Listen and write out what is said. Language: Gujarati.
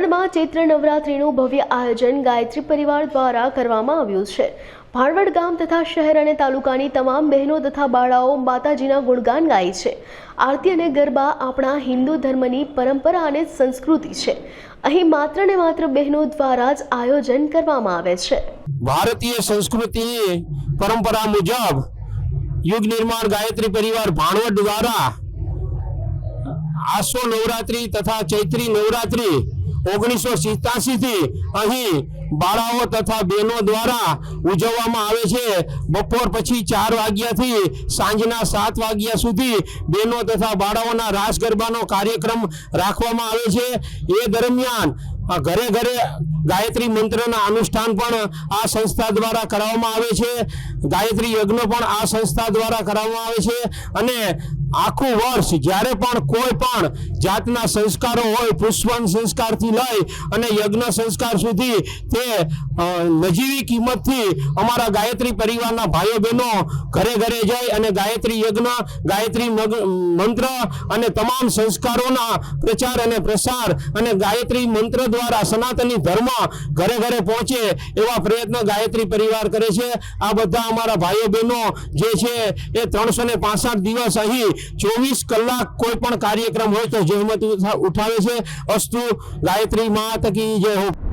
ભાણવડમાં ચૈત્ર નવરાત્રિનું ભવ્ય આયોજન ગાયત્રી પરિવાર દ્વારા કરવામાં આવ્યું છે. ભાણવડ ગામ તથા શહેર અને તાલુકાની તમામ બહેનો તથા બાળાઓ માતાજીના ગુણગાન ગાય છે. આરતી અને ગરબા આપણા હિન્દુ ધર્મની પરંપરા અને સંસ્કૃતિ છે. અહીં માત્ર ને માત્ર બહેનો દ્વારા જ આયોજન કરવામાં આવે છે. ભારતીય સંસ્કૃતિ પરંપરા મુજબ યુગ નિર્માણ ગાયત્રી પરિવાર ભાણવડ દ્વારા આસો નવરાત્રી તથા ચૈત્રી નવરાત્રી ઓગણીસો સિત્યાસી થી અહીં બાળાઓ તથા બહેનો દ્વારા ઉજવવામાં આવે છે. બપોર પછી ચાર વાગ્યાથી સાંજના સાત વાગ્યા સુધી બહેનો તથા બાળાઓના રાસ ગરબાનો કાર્યક્રમ રાખવામાં આવે છે. એ દરમિયાન ઘરે ઘરે ગાયત્રી મંત્રના અનુષ્ઠાન પણ આ સંસ્થા દ્વારા કરાવવામાં આવે છે. ગાયત્રી યજ્ઞ પણ આ સંસ્થા દ્વારા કરાવવામાં આવે છે. અને આખું વર્ષ જ્યારે પણ કોઈ પણ જાતના સંસ્કારો હોય, પુષ્પન સંસ્કારથી લઈ અને યજ્ઞ સંસ્કાર સુધી તે નજીવી કિંમતથી અમારા ગાયત્રી પરિવારના ભાઈઓ બહેનો ઘરે ઘરે જઈ અને ગાયત્રી યજ્ઞ, ગાયત્રી મંત્ર અને તમામ સંસ્કારોના પ્રચાર અને પ્રસાર અને ગાયત્રી મંત્ર દ્વારા સનાતની ધર્મ ઘરે ઘરે પહોંચે એવા પ્રયત્ન ગાયત્રી પરિવાર કરે છે. આ બધા અમારા ભાઈઓ બહેનો જે છે એ ત્રણસો ને પાસઠ દિવસ અહીં ચોવીસ કલાક કોઈ પણ કાર્યક્રમ હોય તો જહેમત ઉઠા- ઉઠાવે છે. અસ્તુ ગાયત્રી માત કી જય હો.